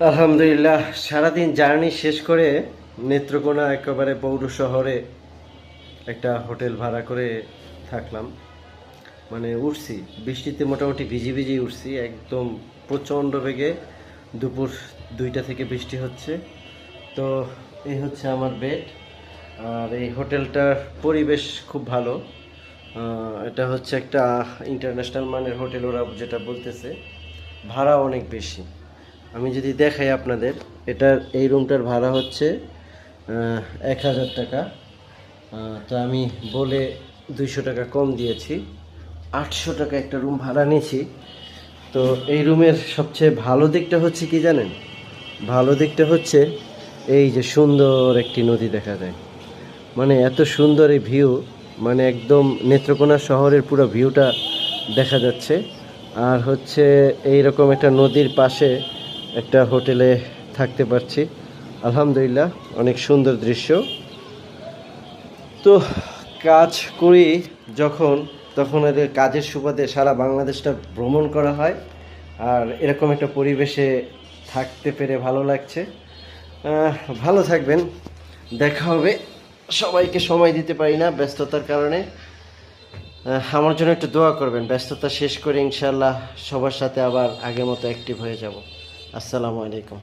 আলহামদুলিল্লাহ, সারাদিন জার্নি শেষ করে নেত্রকোনা একেবারে পৌর শহরে একটা হোটেল ভাড়া করে থাকলাম। মানে উঠছি, বৃষ্টিতে মোটামুটি ভিজি ভিজি উঠছি, একদম প্রচণ্ড বেগে দুপুর দুইটা থেকে বৃষ্টি হচ্ছে। তো এই হচ্ছে আমার বেড আর এই হোটেলটার পরিবেশ খুব ভালো। এটা হচ্ছে একটা ইন্টারন্যাশনাল মানের হোটেল, ওরা যেটা বলতেছে, ভাড়া অনেক বেশি। আমি যদি দেখাই আপনাদের, এটার, এই রুমটার ভাড়া হচ্ছে এক হাজার টাকা। তো আমি বলে দুইশো টাকা কম দিয়েছি। আটশো টাকা একটা রুম ভাড়া নিয়েছি। তো এই রুমের সবচেয়ে ভালো দিকটা হচ্ছে কি জানেন? ভালো দিকটা হচ্ছে এই যে সুন্দর একটি নদী দেখা যায়। মানে এত সুন্দর এই ভিউ মানে একদম নেত্রকোনা শহরের পুরো ভিউটা দেখা যাচ্ছে। আর হচ্ছে এই রকম একটা নদীর পাশে একটা হোটেলে থাকতে পারছি। আলহামদুলিল্লাহ, অনেক সুন্দর দৃশ্য। তো কাজ করি যখন, তখন এদের কাজের সুবাদে সারা বাংলাদেশটা ভ্রমণ করা হয়। আর এরকম একটা পরিবেশে থাকতে পেরে ভালো লাগছে। ভালো থাকবেন। দেখা হবে। সবাইকে সময় দিতে পারি না ব্যস্ততার কারণে। আমার জন্য একটু দোয়া করবেন। ব্যস্ততা শেষ করে ইনশাল্লাহ সবার সাথে আবার আগের মতো অ্যাক্টিভ হয়ে যাব। আসসালামু আলাইকুম।